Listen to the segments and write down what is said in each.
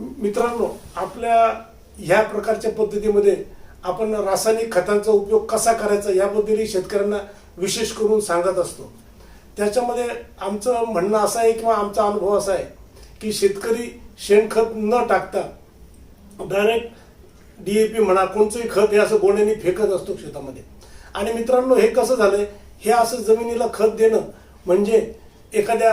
मित्रांनो आपल्या ह्या प्रकारच्या पद्धतीमध्ये आपण रासायनिक खतांचा उपयोग कसा करायचा याबद्दलही शेतकऱ्यांना विशेष करून सांगत असतो. त्याच्यामध्ये आमचं म्हणणं असं आहे किंवा आमचा अनुभव असा आहे की शेतकरी शेणखत न टाकता डायरेक्ट पी म्हणा कोणतंही खत हे असं गोण्याने फेकत असतो शेतामध्ये. आणि मित्रांनो हे कसं झालंय? हे असं जमिनीला खत देणं म्हणजे एखाद्या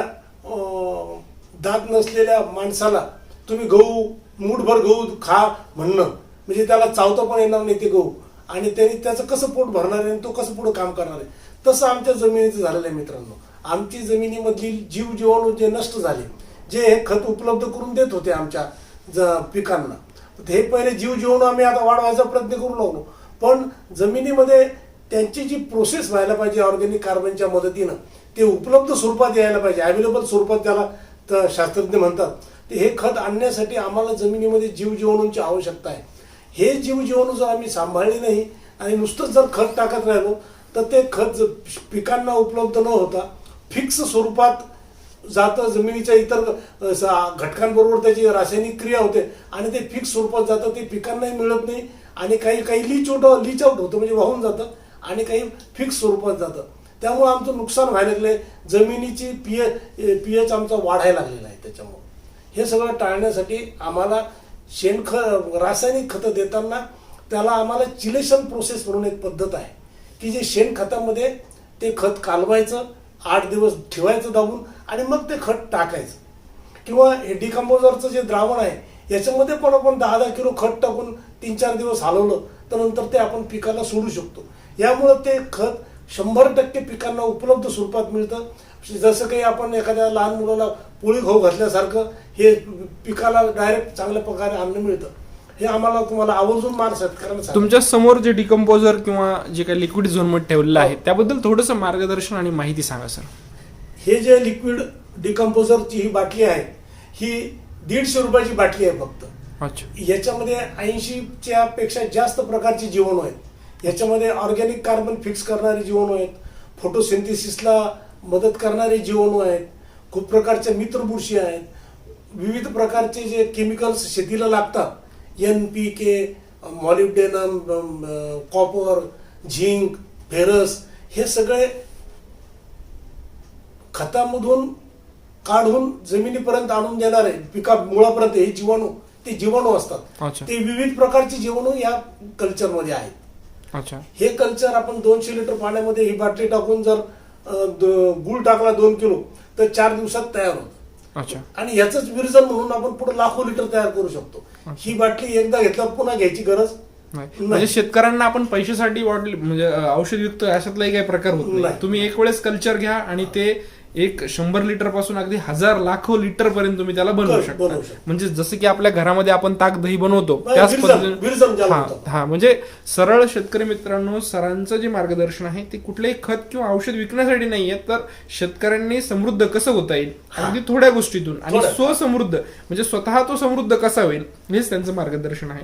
दात नसलेल्या माणसाला तुम्ही गहू मूठभर गहू खा म्हणणं. म्हणजे त्याला चावता पण येणार नाही ते गहू. आणि त्यांनी त्याचं कसं पोट भरणार आहे आणि तो कसं पुढं काम करणार आहे? तसं आमच्या जमिनीचं झालेलं आहे मित्रांनो. आमची जमिनीमधली जीव जीवाणू जे नष्ट झाले जे हे खत उपलब्ध करून देत होते आमच्या ज पिकांना. तर हे पहिले जीव जीवाणू आम्ही आता वाढवायचा प्रयत्न करू लागलो. पण जमिनीमध्ये त्यांची जी प्रोसेस व्हायला पाहिजे ऑर्गॅनिक कार्बनच्या मदतीनं ते उपलब्ध स्वरूपात यायला पाहिजे. अवेलेबल स्वरूपात त्याला तर शास्त्रज्ञ म्हणतात. तर हे खत आणण्यासाठी आम्हाला जमिनीमध्ये जीव जीवाणूंची आवश्यकता आहे. हे जीव जीवाणू जर आम्ही सांभाळले नाही आणि नुसतंच जर खत टाकत राहिलो तर ते खत ज- पिकांना उपलब्ध न होता फिक्स स्वरूपात जातं जमिनीच्या इतर स- घटकांबरोबर त्याची रासायनिक क्रिया होते आणि ते फिक्स स्वरूपात जातं ते पिकांनाही मिळत नाही आणि काही काही लीच आउट लीच आउट होतं म्हणजे वाहून जातं आणि काही फिक्स स्वरूपात जातं. त्यामुळे आमचं नुकसान व्हायला आहे जमिनीची पीएच पीएच आमचा वाढायला लागलेला आहे त्याच्यामुळे. हे सगळं टाळण्यासाठी आम्हाला शेणख रासायनिक खतं देताना त्याला आम्हाला चिलेशन प्रोसेस म्हणून एक पद्धत आहे. की जे शेणखतामध्ये ते खत कालवायचं आठ दिवस ठेवायचं दाबून आणि मग ते खत टाकायचं. किंवा हे डिकम्पोजरचं जे द्रावण आहे याच्यामध्ये पण आपण दहा दहा किलो खत टाकून तीन चार दिवस हलवलं तर नंतर ते आपण पिकाला सोडू शकतो. यामुळं ते खत शंभर टक्के पिकांना उपलब्ध स्वरूपात मिळतं. जसं काही आपण एखाद्या लहान मुलाला पोळी खाऊ घातल्यासारखं हे पिकाला डायरेक्ट चांगल्या प्रकारे अन्न मिळतं. हे आम्हाला तुम्हाला आवर्जून मार शेतकऱ्यांना. तुमच्यासमोर जे डिकम्पोजर किंवा जे काही लिक्विड झोनमध्ये ठेवलेलं आहे त्याबद्दल थोडंसं मार्गदर्शन आणि माहिती सांगा सर. हे जे लिक्विड डिकम्पोजरची ही बाटली आहे ही दीडशे रुपयाची बाटली आहे फक्त. अच्छा. याच्यामध्ये ऐंशीच्या पेक्षा जास्त प्रकारचे जीवाणू आहेत याच्यामध्ये ऑर्गॅनिक कार्बन फिक्स करणारे जीवाणू आहेत. फोटोसिंथेसिसला मदत करणारे जीवाणू आहेत. खूप प्रकारच्या मित्रबुरशी आहेत. विविध प्रकारचे जे केमिकल्स शेतीला लागतात N P K molybdenum copper zinc ferrous हे सगळे खतामधून काढून जमिनीपर्यंत आणून देणारे पिका मुळापर्यंत हे जीवाणू ते जीवाणू असतात. ते विविध प्रकारचे जीवाणू या कल्चरमध्ये आहेत. हे कल्चर आपण दोनशे लिटर पाण्यामध्ये ही बाटली टाकून जर गुळ टाकला दोन किलो तर चार दिवसात तयार होतं. अच्छा. आणि ह्याच विरजन म्हणून आपण पुढे लाखो लिटर तयार करू शकतो. ही बाटली एकदा घेतल्यावर पुन्हा घ्यायची गरज. म्हणजे शेतकऱ्यांना आपण पैशासाठी वाढले म्हणजे औषधयुक्त अशातलाही काही प्रकार होत नाही. तुम्ही एक वेळेस कल्चर घ्या आणि ते एक शंभर लिटरपासून अगदी हजार लाखो लिटर पर्यंत तुम्ही त्याला बनवू शकता. म्हणजे जसं की आपल्या घरामध्ये आपण ताक दही बनवतो त्याच पद्धतीने हा. हा म्हणजे सरळ शेतकरी मित्रांनो सरांचं जे मार्गदर्शन आहे ते कुठलेही खत किंवा औषध विकण्यासाठी नाहीये तर शेतकऱ्यांनी समृद्ध कसं होता येईल अगदी थोड्या गोष्टीतून आणि. स्वसमृद्ध म्हणजे स्वतः तो समृद्ध कसा होईल हेच त्यांचं मार्गदर्शन आहे